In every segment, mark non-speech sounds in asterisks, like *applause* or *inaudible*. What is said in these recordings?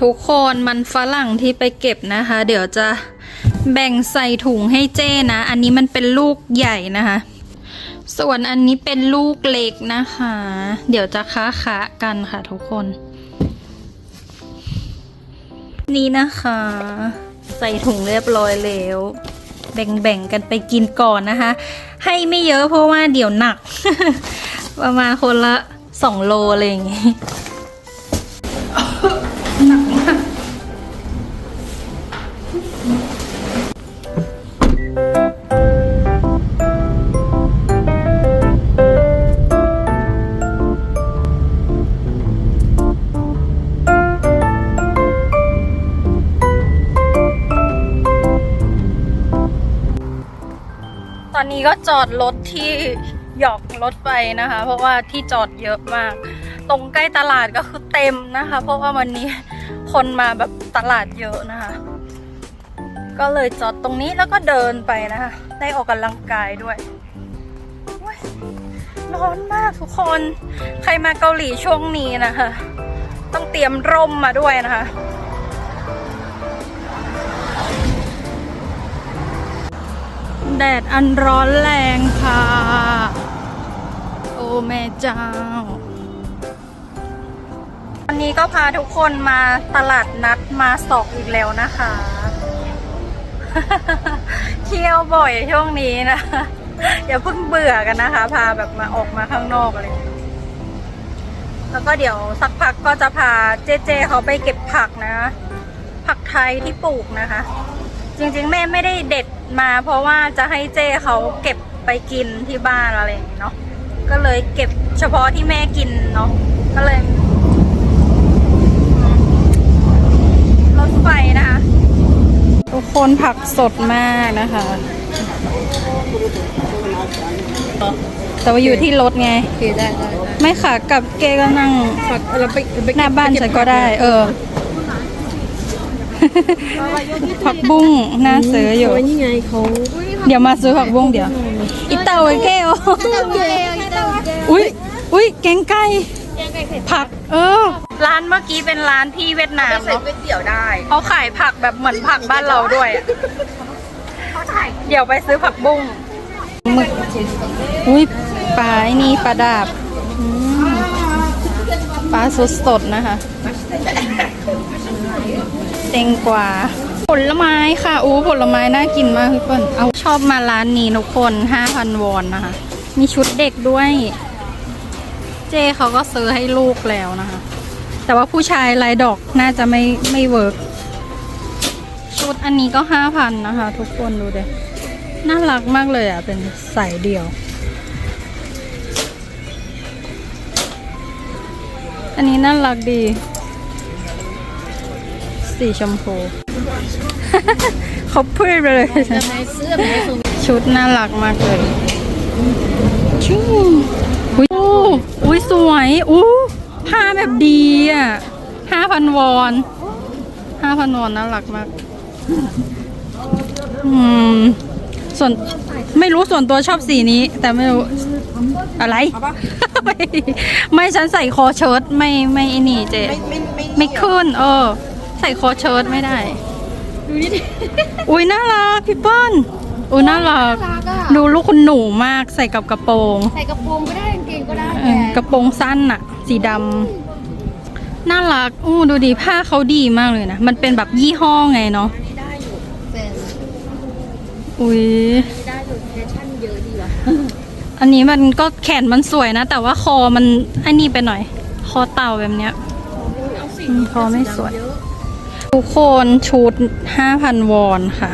ทุกคนมันฝรั่งที่ไปเก็บนะคะ เดี๋ยวจะแบ่งใส่ถุงให้เจ้นะ อันนี้มันเป็นลูกใหญ่นะคะ ส่วนอันนี้เป็นลูกเล็กนะคะ เดี๋ยวจะค้าคะกันค่ะทุกคน นี่นะคะ ใส่ถุงเรียบร้อยแล้ว แบ่งๆกันไปกินก่อนนะคะ ให้ไม่เยอะเพราะว่าเดี๋ยวหนัก ประมาณคนละสองโลอะไรอย่างงี้ อนนี้ก็จอดรถที่หยอกรถไฟนะคะ เพราะว่าที่จอดเยอะมาก ตรงใกล้ตลาดก็คือเต็มนะคะ เพราะว่าวันนี้คนมาแบบตลาดเยอะนะคะ ก็เลยจอดตรงนี้แล้วก็เดินไปนะคะ ได้ออกกำลังกายด้วยร้อนมากทุกคน ใครมาเกาหลีช่วงนี้นะคะ ต้องเตรียมร่มมาด้วยนะคะ แดดอันร้อนแรงค่ะ โอ้แม่เจ้า วันนี้ก็พาทุกคนมาตลาดนัดมาสอกอีกแล้วนะคะ เที่ยวบ่อยช่วงนี้นะ อย่าเพิ่งเบื่อกันนะคะ พาแบบมาออกมาข้างนอกอะไรอย่างเลยแล้วก็เดี๋ยวสักพักก็จะพาเจเจเขาไปเก็บผักนะ ผักไทยที่ปลูกนะคะ จริงๆ แม่ไม่ได้เด็ด มาเพราะว่าจะให้เจ้เขาเก็บไปกินที่บ้านอะไรอย่างนี้เนาะก็เลยเก็บเฉพาะที่แม่กินเนาะก็เลยรถไฟนะคะทุกคนผักสดมากนะคะ แต่ว่าอยู่ที่รถไง โอเคได้ได้ได้ไม่ค่ะกลับเกก็นั่ง ฝากเราไปไปหน้าบ้านฉันก็ได้ เออ ผักบุ้งน่าซื้ออยู่โอ้ยนี่ไงเขาเดี๋ยวมาซื้อผักบุ้งเดี๋ยวอิเตาไอเกลอุ้ยอุ้ยแกงไก่ผัก เออ ร้านเมื่อกี้เป็นร้านที่เวียดนามใส่เนาะก๋วยเตี๋ยวได้เขาขายผักแบบเหมือนผักบ้านเราด้วยอะเดี๋ยวไปซื้อผักบุ้งหมึกอุ้ยปลาไอ้นี่ปลาดาบอืมปลาสดสดๆนะคะ เต็งกว่าผลไม้ค่ะอู้ผลไม้น่ากินมากพี่เปิ้ลเอาชอบมาร้านนี้ทุกคน 5,000 วอนนะคะ มีชุดเด็กด้วย เจเขาก็ซื้อให้ลูกแล้วนะคะ แต่ว่าผู้ชายลายดอกน่าจะไม่ไม่เวิร์กชุดอันนี้ก็ห้าพันนะคะ ทุกคนดูเดน่ารักมากเลยอะ เป็นสายเดี่ยว อันนี้น่ารักดี สีชมพู เขาพูดไปเลยในเสื้อแม่ส่งชุดน่ารักมากเลยชูอุ้ยอู้อุ้ยสวยอู้ผ้าแบบดีอะห้าพันวอนห้าพันวอนน่ารักมาก อืม ส่วนไม่รู้ส่วนตัวชอบสีนี้ แต่ไม่รู้อะไร ไม่ไม่ฉันใส่คอเชิ้ตไม่ไม่ไอ้นี่เจไม่ไม่ไม่ไม่ขึ้น เออ ใส่คอเชิ้ตไม่ได้ ดูนี่ดิอุ้ยน่ารักพี่เปิ้ลอุ้ยน่ารักรักอะดูลูกคุณหนูมากใส่กับกระโปรงใส่กระโปรงก็ได้กางเกงก็ได้เออกระโปรงสั้นอะสีดำน่ารักอู้ดูดีผ้าเขาดีมากเลยนะ มันเป็นแบบยี่ห้อไงเนาะอันนี้ได้อยู่แฟนอุ้ยได้อยู่แฟชั่นเยอะดีว่ะอันนี้มันก็แขนมันสวยนะ แต่ว่าคอมันไอ้นี่ไปหน่อย คอเต่าแบบเนี้ยเอาสีอืมพอไม่สวย เยอะ ทุกคนชุดห้าพันวอนค่ะ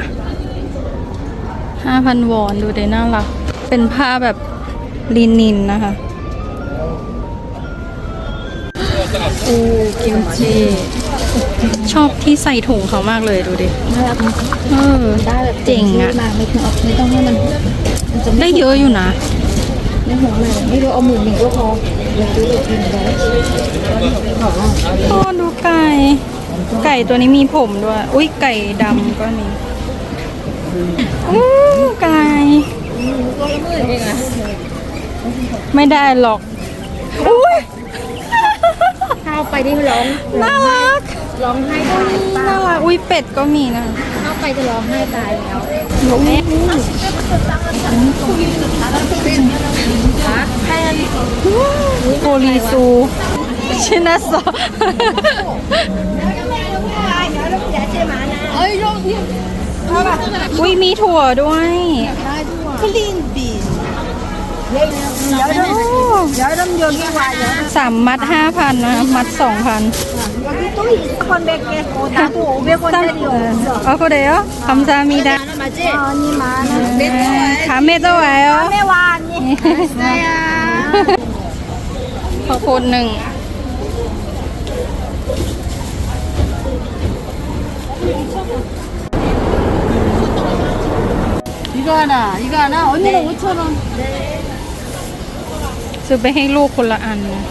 ห้าพันวอนดูได้น่ารัก เป็นผ้าแบบลินินนะคะอูกิมจิชอบที่ใส่ถุงเขามากเลยดูดิน่ารักเออได้แบบเจ๋งอะมาไม่ถึงเอาไม่ต้องให้มันได้เยอะอยู่นะไม่หัวอะไรไม่รู้เอาหมื่นหนึ่งก็พออยากซื้อเลยกินได้ขอพ่อดูไก่ ไก่ตัวนี้มีผมด้วย อุ้ยไก่ดำก็มีอู้ไก่ตัวละหมื่นเองอะไม่ได้หรอก อุ้ยถ้าเอาไปนี่ร้องน่ารักร้องไห้ตายป้าน่ารักอุ้ยเป็ดก็มีนะเข้าไปจะร้องไห้ตายแล้วโกลีซูชินาซอ เอ้ยร้องเนี่ย อุ้ยมีถั่วด้วย คลีนบีน여름 여기 와요. สามมัดห้าพันนะคะมัดสองพัน 여기 또 있어. 100개. 어, 나도 500원짜리 없어. อ๋อก็เดี๋ยวคำซามีดา 맞지? 언니 만 원. ขาเมตไว้เหรอ 다음에 와 언니. 알았어요. ขอบคุณหนึ่ง 이거 하나, 이거 하나. 언니는 5천 원. ซื้อไปให้ลูกคนละอันนะ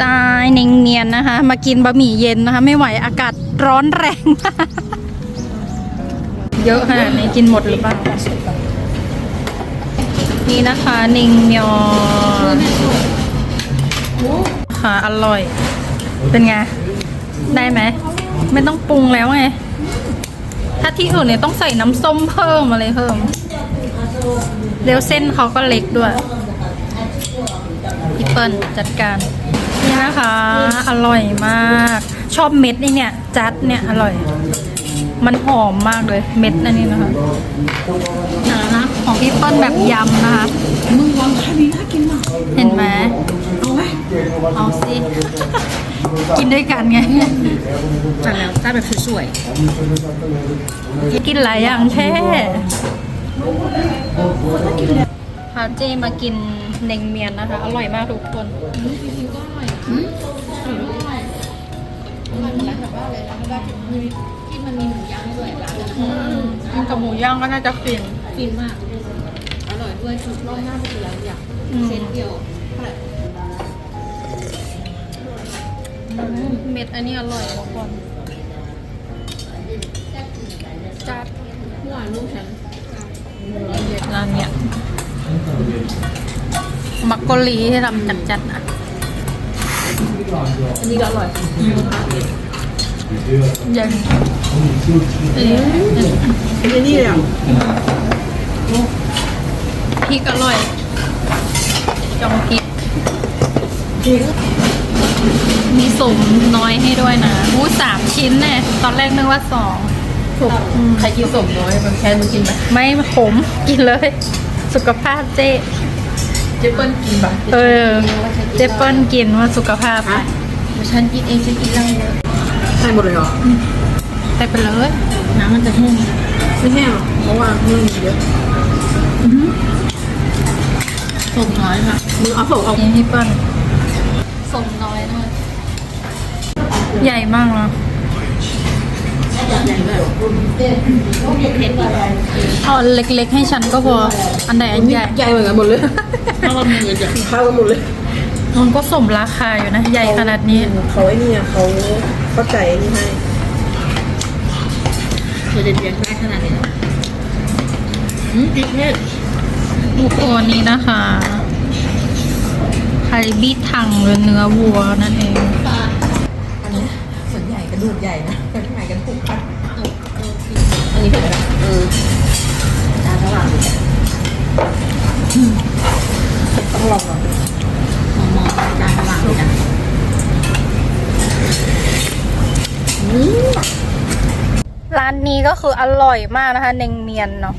จายเนงเนียนนะคะ มากินบะหมี่เย็นนะคะ ไม่ไหวอากาศร้อนแรง มากเยอะขนาดนี้กินหมดหรือเปล่า นี่นะคะนิงเมียว ค่ะอร่อย เป็นไง ได้ไหม ไม่ต้องปรุงแล้วไง ถ้าที่อื่นเนี่ยต้องใส่น้ำส้มเพิ่มอะไรเพิ่มเดี๋ยวเส้นเขาก็เล็กด้วยพี่เปิ้ลจัดการนี่นะคะ อร่อยมาก ชอบเม็ดนี่เนี่ย จัดเนี่ย อร่อย มันหอมมากเลยเม็ดอันนี้นะคะนะของพี่เปิ้ลแบบยำนะคะมึงวางคาบีน่ากินมากเห็นไหม เอาสิ กินด้วยกันไง จัดแล้วจัดแบบสวยๆ กินหลายอย่างแท้พาเจมากินเนงเมียนนะคะ อร่อยมากทุกคนอืมกินกับหมูย่างก็น่าจะฟินฟินมากอร่อยด้วยชุดร้อยห้าสิบอย่างอย่างเซนเดียว เม็ดอันนี้อร่อยทุกคนจัดเมื่อวานลูกฉันร้านเนี้ยมักโกลีที่ทำจัดๆอะอันนี้ก็อร่อยยังอันนี้เลยอะพริกอร่อยจองพริก มีสมน้อยให้ด้วยนะอู้สามชิ้นแน่ตอนแรกนึกว่าสองใครกินสมน้อยมันแค่มึงกินไหมไม่ขมกินเลย สุขภาพเจ๊เจเปิ้ลกินปะเออ เจเปิ้ลกินว่าสุขภาพฉันกินเองฉันกินเหล้าเยอะใส่หมดเลยเหรอไปไปเลยน้ำมันจะแห้งไม่แห้งหรอกเพราะว่ามันมีเยอะสมน้อยค่ะมึงเอาสมเอากินพี่เปิ้ล สมน้อยด้วยใหญ่มากเนาะใหญ่เลยเอาอันเล็กๆให้ฉันก็พอ อันไหนอันใหญ่ใหญ่เหมือนกันหมดเลยถ้าเรามีเงินใหญ่ข้าวกันหมดเลยมันก็สมราคาอยู่นะ ใหญ่ขนาดนี้เขาไอ้นี่อะเขาเข้าใจไอ้นี่ให้เธอจะเรียนได้ขนาดนี้อืมพริกเผ็ดทุกคนนี้นะคะ ไข่บีทังหรือเนื้อวัวนั่นเองส่วนใหญ่กระดูกใหญ่นะเป็นใหญ่กันผูกพันอันนี้เผ็ดไหมเออจานเท่าไหร่ต้องลองก่อนมองมองจานเท่าไหร่จ้ะร้านนี้ก็คืออร่อยมากนะคะ เนงเมียนเนาะ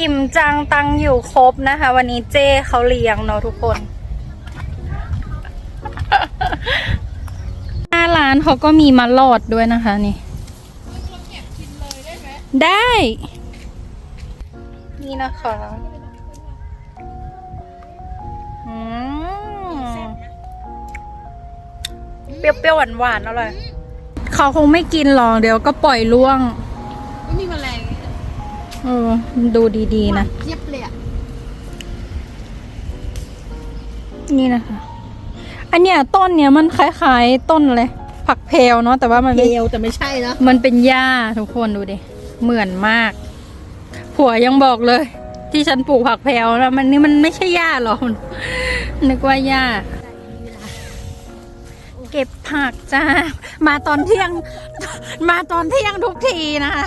อิ่มจังตังอยู่ครบนะคะ วันนี้เจ้เขาเลี้ยงเนาะทุกคน หน้า ร้านเขาก็มีมาลอดด้วยนะคะนี่ได้ นี่นะคะอืมเปรี้ยวๆหวานๆอร่อยเขาคงไม่กินหรอกเดี๋ยวก็ปล่อยล่วงไม่มีแมลงเออดูดีๆนะเยียบเลยอะนี่นะคะ อันเนี้ยต้นเนี้ยมันคล้ายๆต้นเลย ผักเพลเนาะแต่ว่ามันเกไม่ลียวแต่ไม่ใช่นะ มันเป็นหญ้าทุกคนดูดิเหมือนมาก ผัวยังบอกเลย ที่ฉันปลูกผักแพรวแล้วมันนี่มันไม่ใช่หญ้าหรอกนึกว่าหญ้า เก็บผักจ้า มาตอนเที่ยง มาตอนเที่ยงทุกทีนะคะ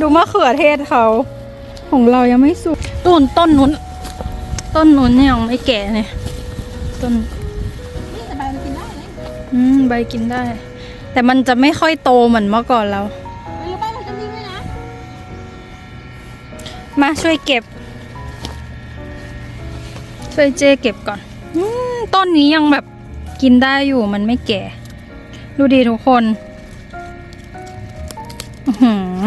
ดูมะเขือเทศเขา ของเรายังไม่สุกต้นต้นนู้น ต้นนู้นเนี่ยยังไม่แก่เนี่ยต้นนี่ อืมใบกินได้ แต่มันจะไม่ค่อยโตเหมือนเมื่อก่อนเราเฮ้ยแล้วบ้านเราจะนิ่งด้วยนะ มาช่วยเก็บ ช่วยเจเก็บก่อนอมต้นนี้ยังแบบกินได้อยู่มันไม่แก่ ดูดีทุกคนอื้อหือ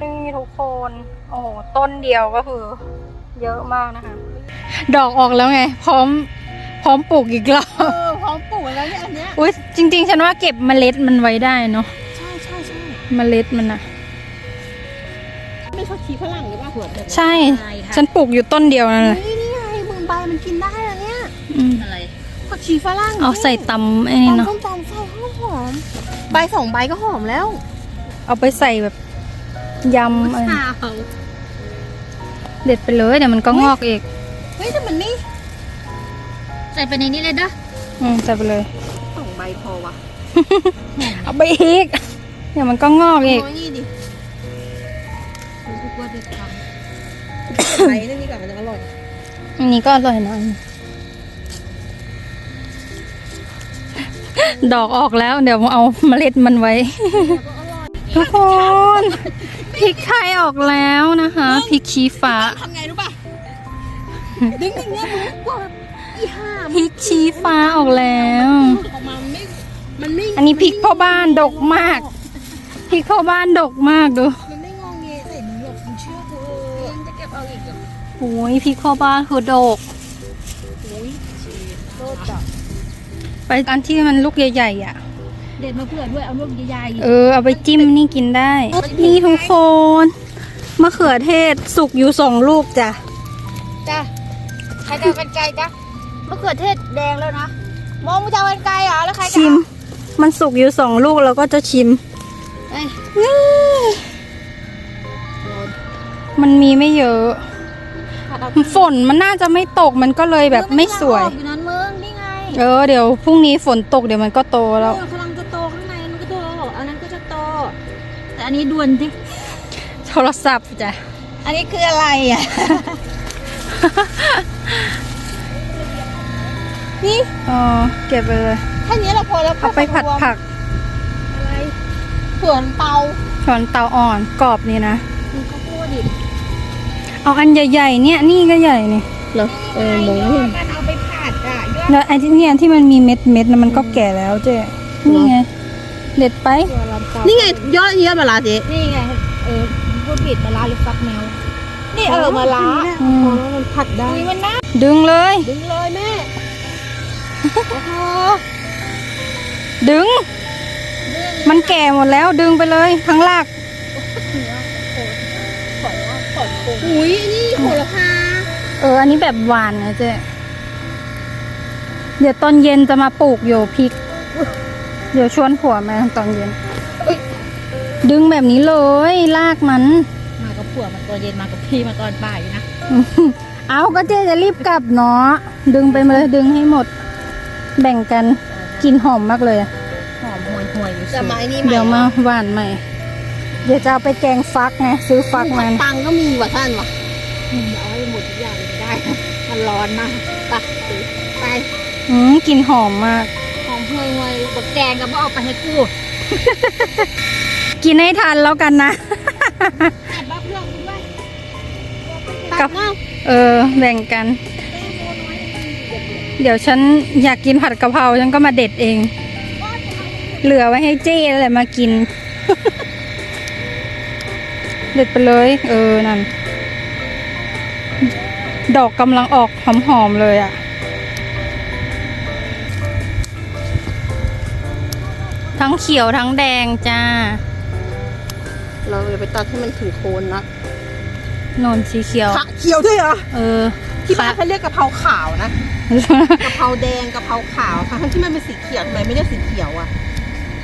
นี่ทุกคน โอ้โหต้นเดียวก็คือ เยอะมากนะคะ ดอกออกแล้วไง พร้อม พร้อมปลูกอีกรอบเออพร้อมปลูกแล้วเนี่ยอันเนี้ยอุ้ยจริง ๆ ฉันว่าเก็บเมล็ดมันไว้ได้เนาะใช่ใช่ใช่เมล็ดมันอะไม่ชอบชีฝรั่งหรือเปล่าหัวเด็กใช่ ฉันปลูกอยู่ต้นเดียวนั่นแหละนี่นี่ไงมึงใบมันกินได้แล้วเนี่ยอืมอะไรผักชีฝรั่งเอาใส่ตำไอ้นี่ตำเนาะส้มตำใส่หอมหอม ใบสองใบก็หอมแล้ว เอาไปใส่แบบยำอะไรข่าวเด็ดไปเลยเดี๋ยวมันก็งอกเองเฮ้ยแต่มันนี่ใส่ไปในนี้เลยเด้ออืมใส่ไปเลย สองใบพอวะเอาไปอีก เดี๋ยวมันก็งอกเองน้อยนี่ดิรู้สึกว่าเด็ดทำใบนั่นนี่ก่อนมันจะอร่อยอันนี้ก็อร่อยนะดอกออกแล้ว เดี๋ยวเอาเมล็ดมันไว้ ทุกคนพริกไทยออกแล้วนะคะพริกชี้ฟ้า ทำไงรู้ป่ะ ดึงอย่างเงี้ยมึงกลัวแบบ อีห่าพริกชี้ฟ้าออกแล้ว ออกมามันไม่มันไม่อันนี้พริกพ่อบ้านดกมาก พริกพ่อบ้านดกมากดูมันไม่งองเงยใส่มึงหรอกมึงเชื่อเธอยังจะเก็บเอาอีกเหรอโอ้ยพริกพ่อบ้านคือดกโอ้ยชีโลดจับไปอันที่มันลูกใหญ่ๆอะ เด็ดมาเผื่อด้วยเอาลูกใหญ่เออเอาไปจิ้มนี่กินได้ นี่ทุกคนมะเขือเทศสุกอยู่สองลูกจ้ะๆจ้ะใครจะเอากันไกลจ้ะ มะเขือเทศแดงแล้วนะมองมึงจะเอากันไกลเหรอแล้วใครจะชิมเอามันสุกอยู่สองลูกเราก็จะชิม เอ้ยนี่มันมีไม่เยอะ ฝนมันน่าจะไม่ตกมันก็เลยแบบไม่สวยออกอยู่นั้นมึงนี่ไงเออเดี๋ยวพรุ่งนี้ฝนตกเดี๋ยวมันก็โตแล้วเออกำลังจะโตข้างในมันก็โตอันนั้นก็จะโต แต่อันนี้ด่วนดิโทรศัพท์จ้ะอันนี้คืออะไรอะ นี่อ๋อเก็บไปเลย แค่นี้เราพอแล้วเอาไปผัดผักอะไรถั่วลันเตาช้อนเตาอ่อนกรอบนี่นะมันข้าวโพดดิเอาอันใหญ่ๆเนี่ยนี่ก็ใหญ่นี่เหรอเออหมูกันเอาไปผัดอะยอดแล้วไอ้ที่เนี่ยที่มันมีเม็ดเม็ดๆนะมันก็แก่แล้วเจ๊นี่ไงเด็ดไปถั่วลันเตานี่ไงยอดยอดมะระเจ๊นี่ไงเออพูดผิดมะระหรือฟักแมวนี่เออมะระอืมอ๋อมันผัดได้มันน่าดึงเลย ดึงเลยแม่โอ้โห ดึง มันแก่หมดแล้วดึงไปเลยทั้งรากอุ้ยนี่โหระพาเออ อันนี้แบบหวานนะเจ๊เดี๋ยวตอนเย็นจะมาปลูกโยพริก เดี๋ยวชวนผัวมาตอนเย็น ดึงแบบนี้เลยรากมัน มากับผัวมาตอนเย็นมากับพี่มาตอนบ่ายนะ เอาก็เจ๊จะรีบกลับเนาะดึงไปเลยดึงให้หมด แบ่งกันกลินหอมมากเลยอะหอมห่วยห่วยอยู่จะมาไอ้นี่เดี๋ยวมาหวานใหม่ เดี๋ยวจะเอาไปแกงฟักไงซื้อฟักมาตังก็มีว่ะท่านว่ะเอาให้หมดทุกอย่างไม่ได้มันร้อนมากไปไปอืมกลินหอมมาก หอมห่วยห่วยกับแกงก็บ่เอาไปให้กูกินให้ทันแล้วกันนะตัดบ้าเพื่อนกูด้วยกัตับดเนาะ เออ แบ่งกัน เดี๋ยวฉันอยากกินผัดกะเพราฉันก็มาเด็ดเอง เหลือไว้ให้เจ้แหละมากิน เด็ดไปเลย เออนั่น ดอกกำลังออกหอมๆเลยอะ่ะ ทั้งเขียวทั้งแดงจ้า เราอย่าไปตัดให้มันถึงโคนนะโนนสีเขียว เขียวด้วยเหรอ เออ ที่บ้านเขาเรียกกะเพราขาวนะกะเพราแดงกะเพราขาวค่ะทั้งที่มันเป็นสีเขียวทำไมไม่เรียกสีเขียวอะ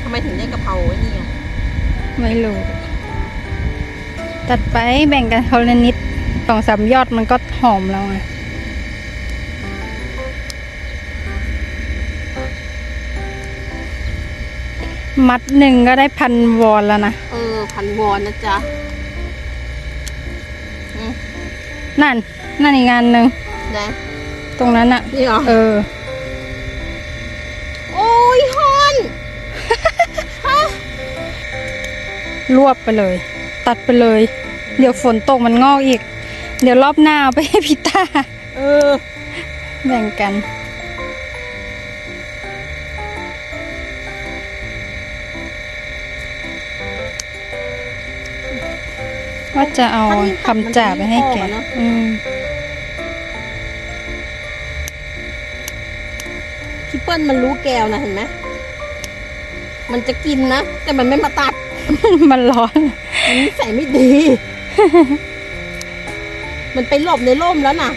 ทำไมถึงเรียกกะเพราไอ้นี่อะไม่รู้จัดไปแบ่งกันคนละนิดสองสามยอดมันก็หอมแล้วไงมัดหนึ่งก็ได้พันวอนแล้วนะ เออ พันวอนนะจ๊ะ นั่น นั่นอีกงานหนึ่งนะตรงนั้นอะนี่เหรอ เออ โอ้ยฮอนรวบไปเลย ตัดไปเลย เดี๋ยวฝนตกมันงอกอีก เดี๋ยวรอบหน้าเอาไปให้พิต้าเออ แบ่งกัน ว่าจะเอาคำจ่าไปให้แกอืม ปิ้ลมันรู้แก้วนะเห็นไหมมันจะกินนะ แต่มันไม่มาตัด มันร้อนมันนิสัยไม่ดี มันไปหลบในร่มแล้วน่ะ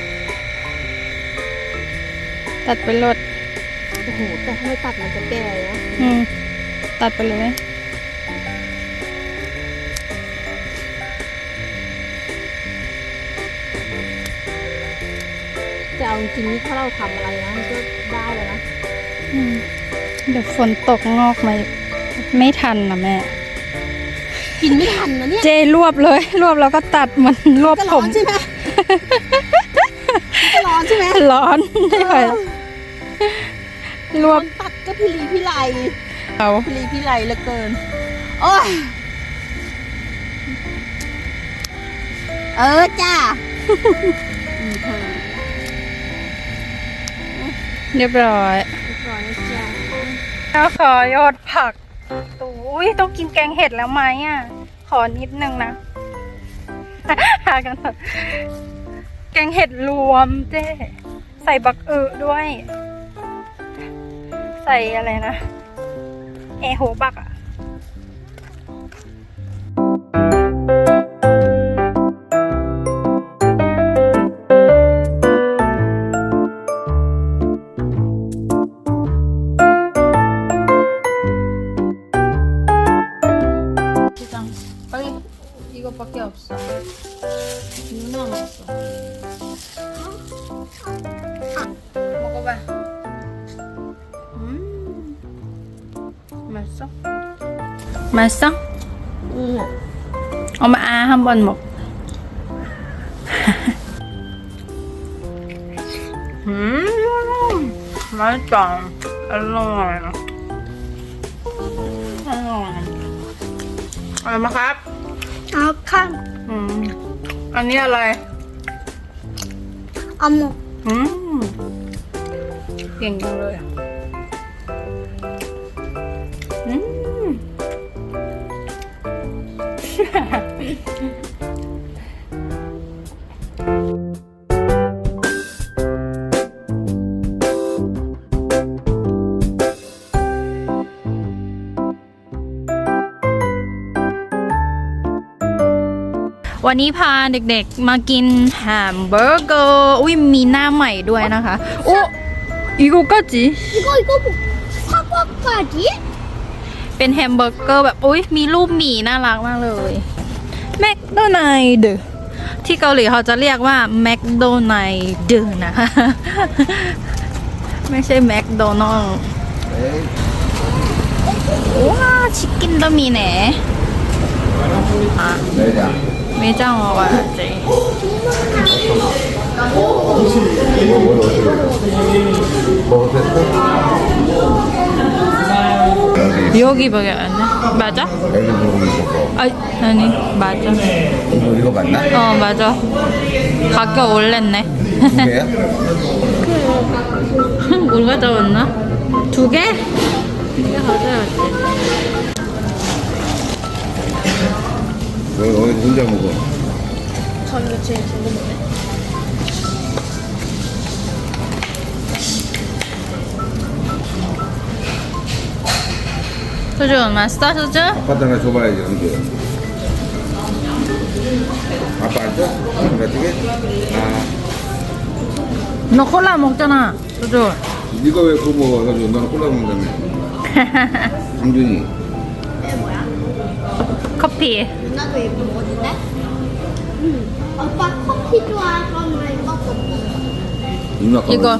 ตัดไปรดโอ้โหแต่ถ้าไม่ตัดมันจะแก่นะอืม ตัดไปเลยจะเอาจริงๆนี่ถ้าเราทำอะไรนะมันก็ได้แล้วนะอืม เดี๋ยวฝนตกงอกมาอีกไม่ทันนะแม่ กินไม่ทันนะเนี่ยเจรวบเลย รวบแล้วก็ตัดมันรวบก็ผร้อมนใช่ไหมก็ร้อนใช่ไหมร้อนไม่ไหวรวบมันตัดก็พิลีพิไลเอาพิลีพิไลเหลือเกิน โอ้ยเออจ้าเรียบร้อยร้อนนะจ้า ก็ขอยอดผักอุ้ยต้องกินแกงเห็ดแล้วไหมอะ ขอนิดนึงนะหากันเถอะแกงเห็ดรวมเจ๊ใส่บักเออด้วย ใส่อะไรนะ เอโหบักอะ บอลบอกหืมไม่จังอร่อยอร่อยอร่อยมาครับเอาข้าอืมอันนี้อะไรอาหมกอืมเก่งจังเลยอืม วันนี้พาเด็กๆมากินแฮมเบอร์เกอร์อุ้ยมีหน้าใหม่ด้วยนะคะอุ้อีโกกาจิอีโกอีโกทาโกจิเป็นแฮมเบอร์เกอร์แบบอุ้ยมีรูปหมีน่ารักมากเลย แมคโดนัลด์ที่เกาหลีเขาจะเรียกว่าแมคโดนัลด์นะคะ ไม่ใช่แมคโดนัลด์ว้าชิคกินก็มีแหนอะไม่จ้างออกอะเจ 여기 보게 안 해? 맞아? 여기 물고기 볶어. 아, 아니 맞아. 이거 이거 맞나? 어 맞아. 가격 올랐네. 두 개야? *laughs* 뭘 가져왔나? 두 개? 두개 가져왔지. 너 너희 혼자 먹어. 전 이거 제일 궁금해. 소주 맛있어 소주? 아빠한테 하나 줘봐야지 언제. 아빠 알죠? 아빠 찌개? 아너 콜라 먹잖아 소주. 네가 왜 그거 먹어? 가지고 너는 콜라 먹는다며. *laughs* 강준이. 커피. 누나도 이거 먹었는데? 오빠 커피 좋아하는 거 이거 누나 거. 이거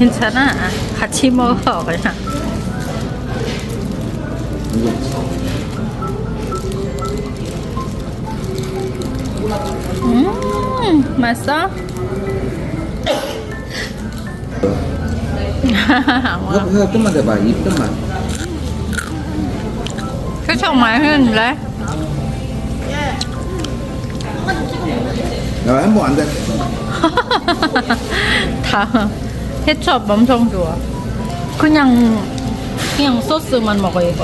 괜찮아 같이 먹어 그냥 음 맛있어? *laughs* 혀, 혀 좀만 대봐. 입 좀만. 많이 했는데 야, 한번 안 돼. *laughs* 다 케첩 엄청 좋아 그냥 그냥 소스만 먹어 이거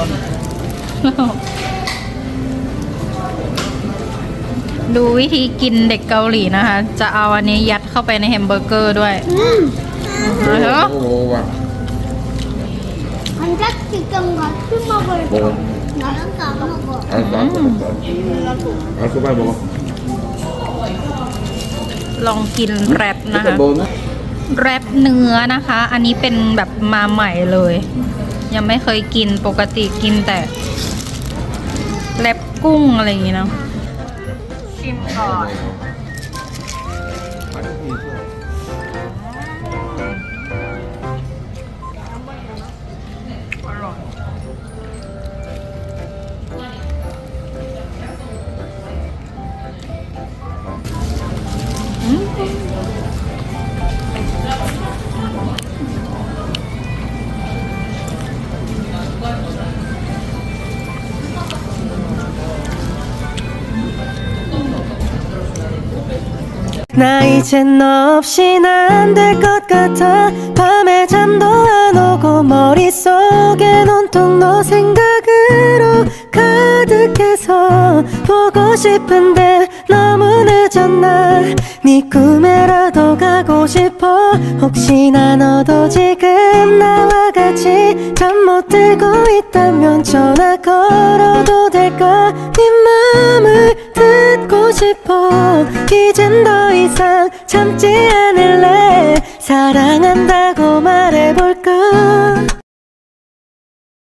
ดูวิธีกินเด็กเกาหลีนะคะ จะเอาอันนี้ยัดเข้าไปในแฮมเบอร์เกอร์ด้วยแล้ว 먹어, 먹어봐. 감자튀김 같이 먹을 먹어. 나는 안 먹어 알았어, 알았어, 알았어. 알았어, 빨리 먹어. ลองกินแรปนะคะ 일단 먹었나? แรปเนื้อนะคะ อันนี้เป็นแบบมาใหม่เลย ยังไม่เคยกินปกติกินแต่แรปกุ้งอะไรอย่างงี้เนาะชิมก่อน 나 이젠 너 없인 안될 것 같아. 밤에 잠도 안 오고 머릿속엔 온통 너 생각으로 가득해서 보고 싶은데 너무 늦었나 네 꿈에라도 가고 싶어. 혹시나 너도 지금 나와 같이 잠 못 들고 있다면 전화 걸어도 될까? 네 맘을 싶어. 이젠 더 이상 참지 않을래. 사랑한다고 말해볼까?